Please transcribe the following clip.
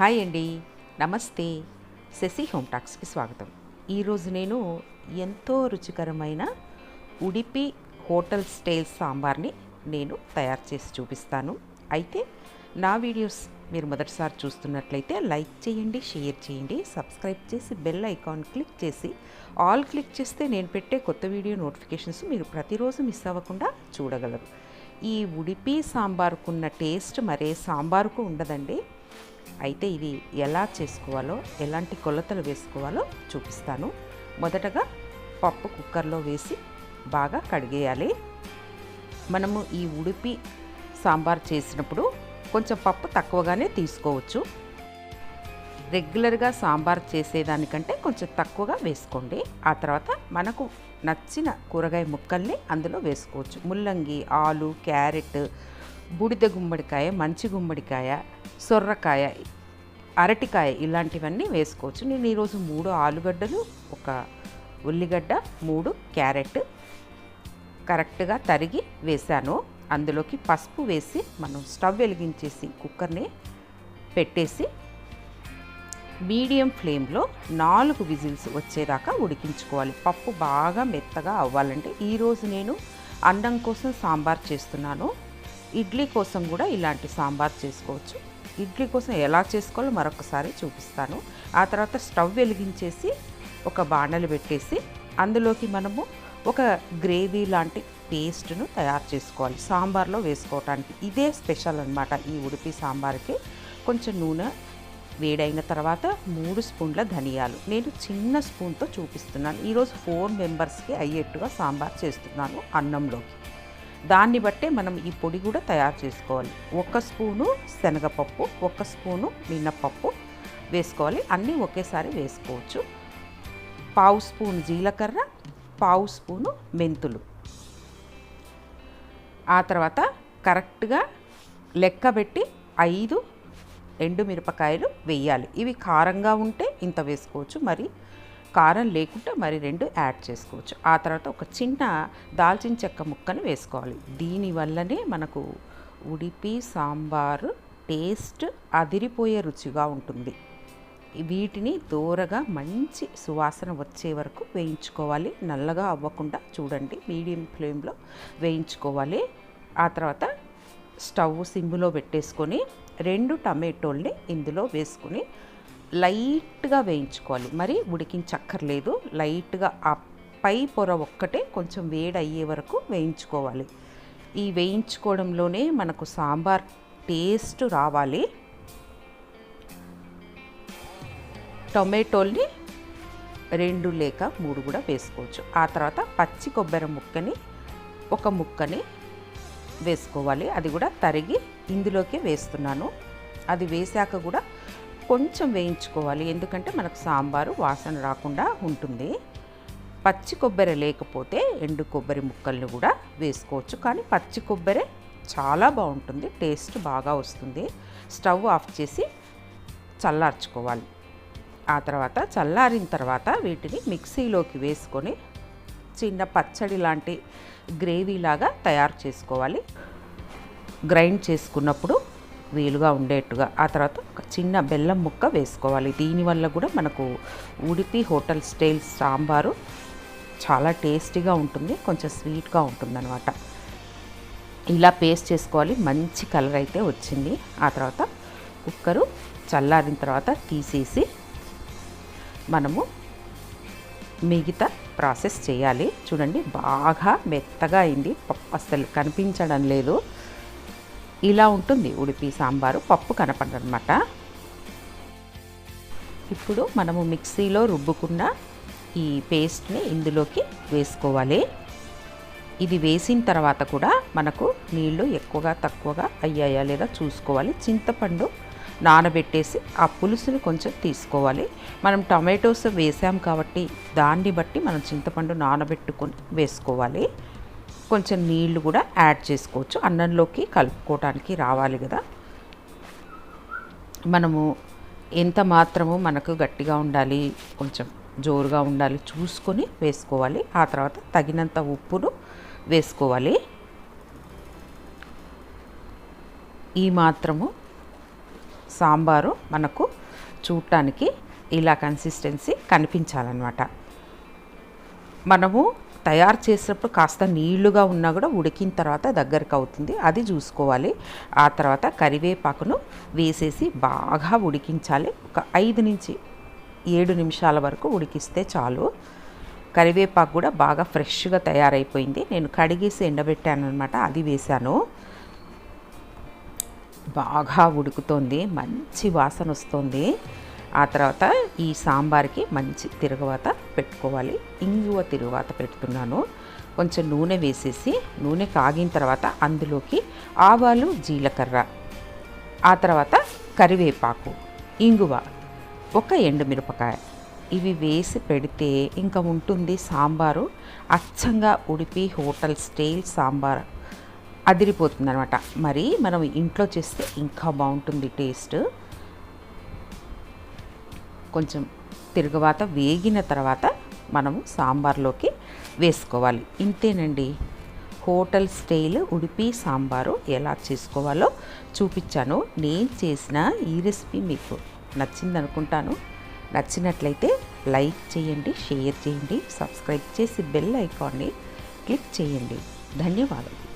Hi అండి. నమస్తే. Shashi home టాక్స్కి స్వాగతం. ఈరోజు నేను ఎంతో రుచికరమైన ఉడిపి హోటల్ స్టైల్ సాంబార్ని నేను తయారు చేసి చూపిస్తాను. అయితే నా వీడియోస్ మీరు మొదటిసారి చూస్తున్నట్లయితే లైక్ చేయండి షేర్ చేయండి సబ్స్క్రైబ్ చేసి బెల్ ఐకాన్ క్లిక్ చేసి ఆల్ క్లిక్ చేస్తే నేను పెట్టే కొత్త వీడియో నోటిఫికేషన్స్ మీరు ప్రతిరోజు మిస్ అవ్వకుండా చూడగలరు. ఈ ఉడిపి సాంబార్కున్న టేస్ట్ మరే సాంబార్కు ఉండదండి. అయితే ఇది ఎలా చేసుకోవాలో ఎలాంటి కొలతలు వేసుకోవాలో చూపిస్తాను. మొదటగా పప్పు కుక్కర్లో వేసి బాగా కడిగేయాలి. మనము ఈ ఉడిపి సాంబార్ చేసినప్పుడు కొంచెం పప్పు తక్కువగానే తీసుకోవచ్చు. రెగ్యులర్గా సాంబార్ చేసేదానికంటే కొంచెం తక్కువగా వేసుకోండి. ఆ తర్వాత మనకు నచ్చిన కూరగాయ ముక్కల్ని అందులో వేసుకోవచ్చు. ముల్లంగి ఆలు క్యారెట్ బూడిద గుమ్మడికాయ మంచి గుమ్మడికాయ సొర్రకాయ అరటికాయ ఇలాంటివన్నీ వేసుకోవచ్చు. నేను ఈరోజు మూడు ఆలుగడ్డలు ఒక ఉల్లిగడ్డ మూడు క్యారెట్ కరెక్ట్గా తరిగి వేశాను. అందులోకి పసుపు వేసి మనం స్టవ్ వెలిగించేసి కుక్కర్ని పెట్టేసి మీడియం ఫ్లేమ్లో నాలుగు విజిల్స్ వచ్చేదాకా ఉడికించుకోవాలి. పప్పు బాగా మెత్తగా అవ్వాలంటే ఈరోజు నేను అన్నం కోసం సాంబార్ చేస్తున్నాను. ఇడ్లీ కోసం కూడా ఇలాంటి సాంబార్ చేసుకోవచ్చు. ఇడ్లీ కోసం ఎలా చేసుకోవాలో మరొకసారి చూపిస్తాను. ఆ తర్వాత స్టవ్ వెలిగించేసి ఒక బాణలు పెట్టేసి అందులోకి మనము ఒక గ్రేవీ లాంటి పేస్ట్ను తయారు చేసుకోవాలి. సాంబార్లో వేసుకోవటానికి. ఇదే స్పెషల్ అనమాట ఈ ఉడిపి సాంబార్కి. కొంచెం నూనె వేడైన తర్వాత మూడు స్పూన్ల ధనియాలు. నేను చిన్న స్పూన్తో చూపిస్తున్నాను. ఈరోజు ఫోర్ మెంబర్స్కి అయ్యేట్టుగా సాంబార్ చేస్తున్నాను అన్నంలోకి. దాన్ని బట్టే మనం ఈ పొడి కూడా తయారు చేసుకోవాలి. ఒక స్పూను శనగపప్పు ఒక స్పూను మినపప్పు వేసుకోవాలి. అన్నీ ఒకేసారి వేసుకోవచ్చు. పావు స్పూన్ జీలకర్ర పావు స్పూను మెంతులు. ఆ తర్వాత కరెక్ట్గా లెక్కబెట్టి ఐదు ఎండుమిరపకాయలు వేయాలి. ఇవి కారంగా ఉంటే ఇంత వేసుకోవచ్చు. మరి కారం లేకుంటే మరి రెండు యాడ్ చేసుకోవచ్చు. ఆ తర్వాత ఒక చిన్న దాల్చిన చెక్క ముక్కను వేసుకోవాలి. దీనివల్లనే మనకు ఉడిపి సాంబారు టేస్ట్ అదిరిపోయే రుచిగా ఉంటుంది. వీటిని దూరగా మంచి సువాసన వచ్చే వరకు వేయించుకోవాలి. నల్లగా అవ్వకుండా చూడండి మీడియం ఫ్లేమ్లో వేయించుకోవాలి. ఆ తర్వాత స్టవ్ సిమ్లో పెట్టేసుకొని రెండు టమాటోల్ని ఇందులో వేసుకొని లైట్గా వేయించుకోవాలి. మరి ఉడికించక్కర్లేదు లైట్గా ఆ పై పొర ఒక్కటే కొంచెం వేడి అయ్యే వరకు వేయించుకోవాలి. ఈ వేయించుకోవడంలోనే మనకు సాంబార్ టేస్ట్ రావాలి. టొమాటోల్ని రెండు లేక మూడు కూడా వేసుకోవచ్చు. ఆ తర్వాత పచ్చి కొబ్బరి ముక్కని ఒక ముక్కని వేసుకోవాలి. అది కూడా తరిగి ఇందులోకి వేస్తున్నాను. అది వేసాక కూడా కొంచెం వేయించుకోవాలి. ఎందుకంటే మనకు సాంబారు వాసన రాకుండా ఉంటుంది. పచ్చి కొబ్బరి లేకపోతే ఎండు కొబ్బరి ముక్కల్ని కూడా వేసుకోవచ్చు. కానీ పచ్చి కొబ్బరి చాలా బాగుంటుంది. టేస్ట్ బాగా వస్తుంది. స్టవ్ ఆఫ్ చేసి చల్లార్చుకోవాలి. ఆ తర్వాత చల్లారిన తర్వాత వీటిని మిక్సీలోకి వేసుకొని చిన్న పచ్చడి లాంటి గ్రేవీ లాగా తయారు చేసుకోవాలి. గ్రైండ్ చేసుకున్నప్పుడు వీలుగా ఉండేట్టుగా. ఆ తర్వాత ఒక చిన్న బెల్లం ముక్క వేసుకోవాలి. దీనివల్ల కూడా మనకు ఉడిపి హోటల్ స్టైల్ సాంబారు చాలా టేస్టీగా ఉంటుంది కొంచెం స్వీట్గా ఉంటుందన్నమాట. ఇలా పేస్ట్ చేసుకోవాలి. మంచి కలర్ అయితే వచ్చింది. ఆ తర్వాత కుక్కరు చల్లారిన తర్వాత తీసేసి మనము మిగతా ప్రాసెస్ చేయాలి. చూడండి బాగా మెత్తగా అయింది. పప్పు అస్సలు కనిపించడం లేదు. ఇలా ఉంటుంది ఉడిపి సాంబారు పప్పు కనపడనమాట. ఇప్పుడు మనము మిక్సీలో రుబ్బుకున్న ఈ పేస్ట్ని ఇందులోకి వేసుకోవాలి. ఇది వేసిన తర్వాత కూడా మనకు నీళ్ళు ఎక్కువగా తక్కువగా అయ్యాయా లేదా చూసుకోవాలి. చింతపండు నానబెట్టేసి ఆ పులుసుని కొంచెం తీసుకోవాలి. మనం టమాటోస్ వేసాం కాబట్టి దాన్ని బట్టి మనం చింతపండు నానబెట్టుకొని వేసుకోవాలి. కొంచెం నీళ్ళు కూడా యాడ్ చేసుకోవచ్చు. అన్నంలోకి కలుపుకోవటానికి రావాలి కదా. మనము ఎంత మాత్రము మనకు గట్టిగా ఉండాలి కొంచెం జోరుగా ఉండాలి చూసుకొని వేసుకోవాలి. ఆ తర్వాత తగినంత ఉప్పును వేసుకోవాలి. ఈ మాత్రము సాంబారు మనకు చూడటానికి ఇలా కన్సిస్టెన్సీ కనిపించాలన్నమాట. మనము తయారు చేసినప్పుడు కాస్త నీళ్ళుగా ఉన్నా కూడా ఉడికిన తర్వాత దగ్గరకు అవుతుంది. అది చూసుకోవాలి. ఆ తర్వాత కరివేపాకును వేసేసి బాగా ఉడికించాలి. ఒక ఐదు నుంచి ఏడు నిమిషాల వరకు ఉడికిస్తే చాలు. కరివేపాకు కూడా బాగా ఫ్రెష్గా తయారైపోయింది. నేను కడిగేసి ఎండబెట్టాను అనమాట అది వేశాను. బాగా ఉడుకుతోంది. మంచి వాసన వస్తుంది. ఆ తర్వాత ఈ సాంబార్కి మంచి తిరుగువాత పెట్టుకోవాలి. ఇంగువ తిరుగువాత పెడుతున్నాను. కొంచెం నూనె వేసేసి నూనె కాగిన తర్వాత అందులోకి ఆవాలు జీలకర్ర ఆ తర్వాత కరివేపాకు ఇంగువ ఒక ఎండుమిరపకాయ ఇవి వేసి పెడితే ఇంకా ఉంటుంది సాంబారు. అచ్చంగా ఉడిపి హోటల్ స్టైల్ సాంబార్ అదిరిపోతుంది అనమాట మరి మనం ఇంట్లో చేస్తే ఇంకా బాగుంటుంది టేస్ట్. కొంచెం తిరుగువాత వేగిన తర్వాత మనము సాంబార్లోకి వేసుకోవాలి. ఇంతేనండి. హోటల్ స్టైల్ ఉడిపి సాంబారు ఎలా చేసుకోవాలో చూపించాను. నేను చేసిన ఈ రెసిపీ మీకు నచ్చింది అనుకుంటాను నచ్చినట్లయితే లైక్ చేయండి షేర్ చేయండి సబ్స్క్రైబ్ చేసి బెల్ ఐకాన్ని క్లిక్ చేయండి. ధన్యవాదాలు.